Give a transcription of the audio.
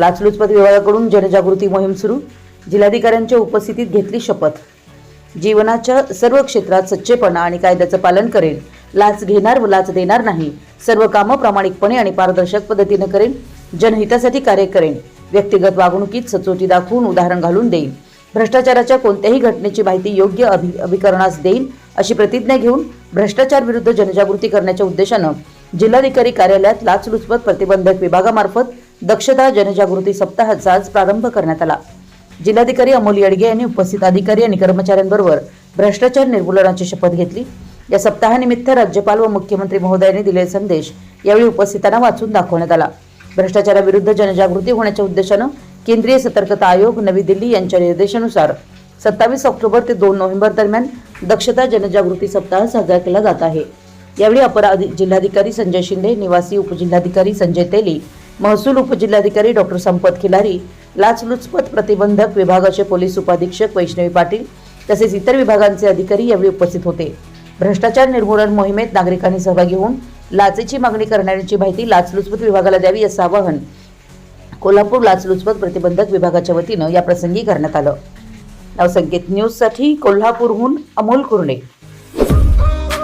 लाचलुचपत विभागाकडून जनजागृती मोहीम सुरू. जिल्हाधिकाऱ्यांच्या उपस्थितीत घेतली शपथ. जीवनाच्या सर्व क्षेत्रात सच्चेपणा आणि कायद्याचं पालन करेन लाच घेणार व लाच देणार नाही. सर्व कामं प्रामाणिकपणे आणि पारदर्शक पद्धतीनं करेन. जनहितासाठी कार्य करेन. व्यक्तिगत वागणुकीत सचोटी दाखवून उदाहरण घालून देईन. भ्रष्टाचाराच्या कोणत्याही घटनेची माहिती योग्य अभि अभिकरणास देईन अशी प्रतिज्ञा घेऊन भ्रष्टाचार विरुद्ध जनजागृती करण्याच्या उद्देशानं जिल्हाधिकारी कार्यालयात लाचलुचपत प्रतिबंधक विभागामार्फत दक्षता जनजागृती सप्ताहाचा आज प्रारंभ करण्यात आला. जिल्हाधिकारी अमोल येडगे यांनी उपस्थित अधिकारी आणि कर्मचाऱ्यांबरोबर भ्रष्टाचार निर्मूलनाची शपथ घेतली. या सप्ताहानिमित्त राज्यपाल व मुख्यमंत्री महोदयांनी दिलेले संदेश यावेळी उपस्थितांना वाचून दाखवण्यात आला. भ्रष्टाचाराविरुद्ध जनजागृती होण्याच्या उद्देशानं केंद्रीय सतर्कता आयोग नवी दिल्ली यांच्या निर्देशानुसार सत्तावीस ऑक्टोबर ते दोन नोव्हेंबर दरम्यान दक्षता जनजागृती सप्ताह साजरा केला जात आहे. यावेळी अपर जिल्हाधिकारी संजय शिंदे निवासी उपजिल्हाधिकारी संजय तेली महसूल उपजिल्हाधिकारी डॉक्टर संपत खिलारी लाचलुचपत प्रतिबंधक विभागाचे पोलीस उपाधीक्षक वैष्णवी पाटील तसेच इतर विभागांचे अधिकारी यावेळी उपस्थित होते. भ्रष्टाचार निर्मूलन मोहिमेत नागरिकांनी सहभागी होऊन लाचेची मागणी करणाऱ्यांची माहिती लाचलुचपत विभागाला द्यावी असं आवाहन कोल्हापूर लाचलुचपत प्रतिबंधक विभागाच्या वतीनं या प्रसंगी करण्यात आलं. नवसंकेत न्यूजसाठी कोल्हापूरहून अमोल कुर्णे.